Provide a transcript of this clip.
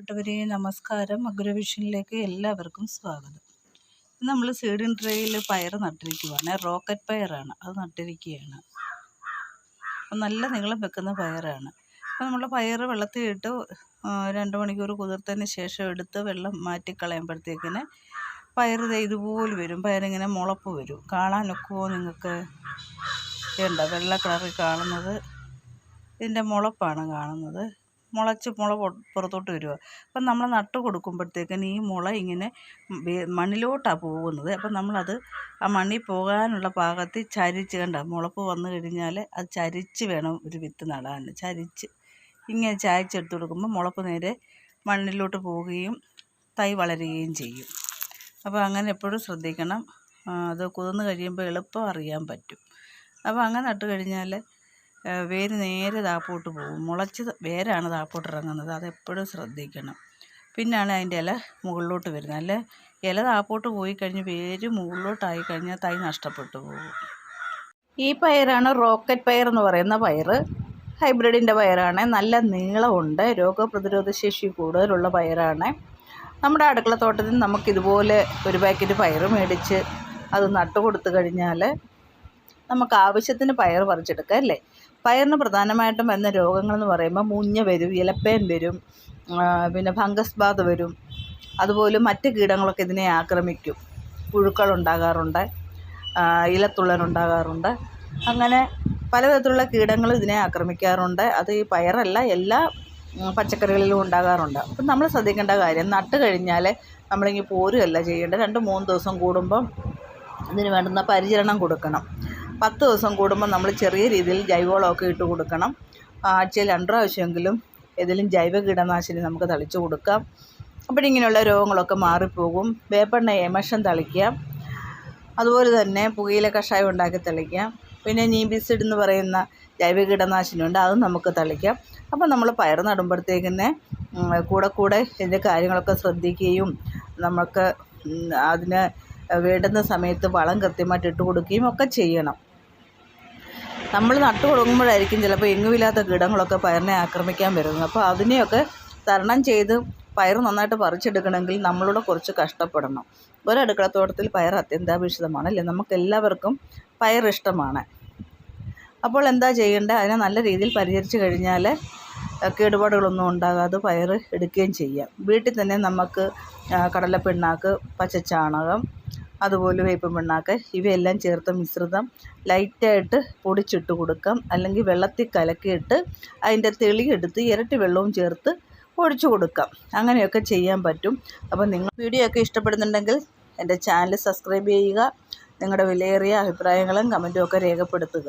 പ്രിയപ്പെട്ടവരെ നമസ്കാരം. അഗ്രവിഷനിലേക്ക് എല്ലാവർക്കും സ്വാഗതം. നമ്മൾ സീഡിൻ ട്രേയിൽ പയർ നട്ടിരിക്കുവാണ്. റോക്കറ്റ് പയറാണ്. അത് നട്ടിരിക്കുകയാണ്. നല്ല നീളം വെക്കുന്ന പയറാണ്. അപ്പോൾ നമ്മൾ പയർ വെള്ളത്തിൽ ഇട്ട് രണ്ട് മണിക്കൂർ കുതിർത്തതിന് ശേഷം എടുത്ത് വെള്ളം മാറ്റി കളയുമ്പോഴത്തേക്കിന് പയർ ഇതുപോലെ വരും. പയറിങ്ങനെ മുളപ്പ് വരും. കാണാനൊക്കുമോ നിങ്ങൾക്ക്? വേണ്ട. വെള്ള കളറിൽ കാണുന്നത്. ഇതിന്റെ മുളപ്പാണ് കാണുന്നത്. മുളച്ച് മുള പുറത്തോട്ട് വരിക അപ്പം നമ്മൾ നട്ട് കൊടുക്കുമ്പോഴത്തേക്കിന് ഈ മുള ഇങ്ങനെ മണ്ണിലോട്ടാണ് പോകുന്നത്. അപ്പം നമ്മളത് ആ മണ്ണിൽ പോകാനുള്ള പാകത്തിൽ ചരിച്ച് കണ്ട? മുളപ്പ് വന്നു കഴിഞ്ഞാൽ അത് ചരിച്ച് വേണം ഒരു വിത്ത് നടാൻ. ചരിച്ച് ഇങ്ങനെ ചായച്ചെടുത്ത് കൊടുക്കുമ്പോൾ മുളപ്പ് നേരെ മണ്ണിലോട്ട് പോവുകയും തൈ വളരുകയും ചെയ്യും. അപ്പോൾ അങ്ങനെ എപ്പോഴും ശ്രദ്ധിക്കണം. അത് കുതിർന്ന് കഴിയുമ്പോൾ എളുപ്പം അറിയാൻ പറ്റും. അപ്പോൾ അങ്ങനെ നട്ട് കഴിഞ്ഞാൽ വേര് നേരെ താപ്പോട്ട് പോകും. മുളച്ച് വേരാണ് താപ്പോട്ട് ഇറങ്ങുന്നത്. അതെപ്പോഴും ശ്രദ്ധിക്കണം. പിന്നാണ് അതിന്റെ ഇല മുകളിലോട്ട് വരുന്നത്. അല്ല ഇല താപ്പോട്ട് പോയി കഴിഞ്ഞ് വേര് മുകളിലോട്ടായി കഴിഞ്ഞാൽ തൈ നഷ്ടപ്പെട്ടു പോകും. ഈ പയറാണ് റോക്കറ്റ് പയർ എന്ന് പറയുന്ന പയർ. ഹൈബ്രിഡിന്റെ പയറാണ്. നല്ല നീളമുണ്ട്. രോഗപ്രതിരോധ ശേഷി കൂടുതലുള്ള പയറാണ്. നമ്മുടെ അടുക്കളത്തോട്ടത്തിൽ നമുക്കിതുപോലെ ഒരു പാക്കറ്റ് പയർ മേടിച്ച് അത് നട്ടു കൊടുത്തു കഴിഞ്ഞാൽ നമുക്ക് ആവശ്യത്തിന് പയർ പറിച്ചെടുക്കുക അല്ലേ? പയറിന് പ്രധാനമായിട്ടും വരുന്ന രോഗങ്ങളെന്ന് പറയുമ്പോൾ മുഞ്ഞ വരും ഇലപ്പേൻ വരും പിന്നെ ഫംഗസ് ബാധ വരും. അതുപോലെ മറ്റ് കീടങ്ങളൊക്കെ ഇതിനെ ആക്രമിക്കും. പുഴുക്കളുണ്ടാകാറുണ്ട് ഇലത്തുള്ളനുണ്ടാകാറുണ്ട് അങ്ങനെ പലവിധത്തിലുള്ള കീടങ്ങൾ ഇതിനെ ആക്രമിക്കാറുണ്ട്. അത് ഈ പയറല്ല എല്ലാ പച്ചക്കറികളിലും ഉണ്ടാകാറുണ്ട്. അപ്പം നമ്മൾ ശ്രദ്ധിക്കേണ്ട കാര്യം നട്ട് കഴിഞ്ഞാൽ നമ്മളിങ്ങനെ പോരുകയല്ല ചെയ്യേണ്ടത്. രണ്ട് മൂന്ന് ദിവസം കൂടുമ്പം ഇതിന് വേണ്ടുന്ന പരിചരണം കൊടുക്കണം. പത്ത് ദിവസം കൂടുമ്പോൾ നമ്മൾ ചെറിയ രീതിയിൽ ജൈവവളമൊക്കെ ഇട്ട് കൊടുക്കണം. ആഴ്ചയിൽ രണ്ട് പ്രാവശ്യമെങ്കിലും ഏതെങ്കിലും ജൈവ കീടനാശിനി നമുക്ക് തളിച്ചു കൊടുക്കാം. അപ്പോഴിങ്ങനെയുള്ള രോഗങ്ങളൊക്കെ മാറിപ്പോകും. വേപ്പെണ്ണ എമഷൻ തളിക്കാം അതുപോലെ തന്നെ പുകയില കഷായം ഉണ്ടാക്കി തളിക്കാം പിന്നെ നീബിസിഡ് എന്ന് പറയുന്ന ജൈവ കീടനാശിനി ഉണ്ട് അതും നമുക്ക് തളിക്കാം. അപ്പോൾ നമ്മൾ പയർ നടുമ്പോഴത്തേക്കിന് കൂടെ കൂടെ ഇതിന്റെ കാര്യങ്ങളൊക്കെ ശ്രദ്ധിക്കുകയും നമുക്ക് അതിന് വേണ്ടുന്ന സമയത്ത് വളം കൃത്യമായിട്ട് ഇട്ട് കൊടുക്കുകയും ഒക്കെ ചെയ്യണം. നമ്മൾ നട്ടു കൊടുക്കുമ്പോഴായിരിക്കും ചിലപ്പോൾ എങ്ങുമില്ലാത്ത കീടങ്ങളൊക്കെ പയറിനെ ആക്രമിക്കാൻ വരുന്നത്. അപ്പോൾ അതിനെയൊക്കെ തരണം ചെയ്ത് പയർ നന്നായിട്ട് പറിച്ചെടുക്കണമെങ്കിൽ നമ്മളോട് കുറച്ച് കഷ്ടപ്പെടണം. ഒരടുക്കളത്തോട്ടത്തിൽ പയർ അത്യന്താപേക്ഷിതമാണ്. അല്ലേ? നമുക്കെല്ലാവർക്കും പയർ ഇഷ്ടമാണ്. അപ്പോൾ എന്താ ചെയ്യേണ്ടത്? അതിനെ നല്ല രീതിയിൽ പരിചരിച്ച് കഴിഞ്ഞാൽ കേടുപാടുകളൊന്നും ഉണ്ടാകാതെ പയർ എടുക്കുകയും ചെയ്യാം. വീട്ടിൽ തന്നെ നമുക്ക് കടലപ്പിണ്ണാക്ക് പച്ചച്ചാണകം അതുപോലെ വേപ്പിൻ പിണ്ണാക്ക് ഇവയെല്ലാം ചേർത്ത മിശ്രിതം ലൈറ്റായിട്ട് പൊടിച്ചിട്ട് കൊടുക്കാം. അല്ലെങ്കിൽ വെള്ളത്തിൽ കലക്കിയിട്ട് അതിന്റെ തെളിയെടുത്ത് ഇരട്ടി വെള്ളവും ചേർത്ത് ഒഴിച്ചു കൊടുക്കാം. അങ്ങനെയൊക്കെ ചെയ്യാൻ പറ്റും. അപ്പോൾ നിങ്ങൾ വീഡിയോ ഒക്കെ ഇഷ്ടപ്പെടുന്നുണ്ടെങ്കിൽ എന്റെ ചാനൽ സബ്സ്ക്രൈബ് ചെയ്യുക. നിങ്ങളുടെ വിലയേറിയ അഭിപ്രായങ്ങളും കമന്റും ഒക്കെ രേഖപ്പെടുത്തുക.